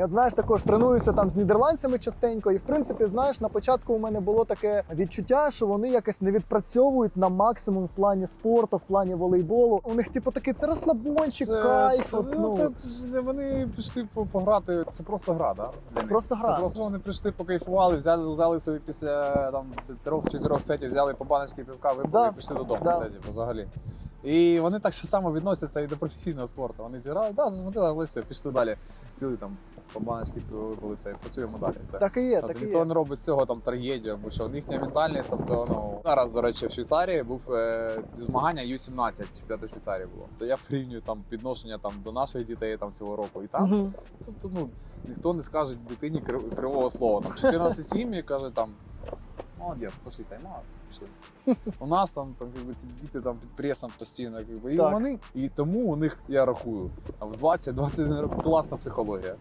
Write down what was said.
Я от знаєш, також тренуюся там з нідерландцями частенько, і в принципі, знаєш, на початку у мене було таке відчуття, що вони якось не відпрацьовують на максимум в плані спорту, в плані волейболу. У них, типу, такий це розслабончик, кайф. це, от, ну, ну. це вони пішли пограти. Це просто гра, да? Це просто гра. Це просто вони прийшли, покайфували, взяли, взяли собі після там трьох-чотирьох сетів, взяли по баночки півка, випили Да. і пішли додому Да. в сеті взагалі. І вони так само відносяться і до професійного спорту. Вони зіграли, да, засмотрели, але все, пішли далі. Сіли там по баночки пива і працюємо далі. Все. Так і є, Тобто так і ніхто є. не робить з цього там трагедію, або що їхня ментальність. Тобто, ну зараз, до речі, в Швейцарії був е, змагання Ю-17, чемпіонату Швейцарії було. То я порівнюю там відношення там до наших дітей там цього року і там. Мгм. Тобто, ну ніхто не скаже дитині крив- кривого слова. Там 14-7 і каже там. Молодець, пошли тайм-аут, пішли. У нас там, там якби, ці діти там під пресом постійно, якби, і Так. вони, і тому у них, я рахую, А в 20-21 років класна психологія.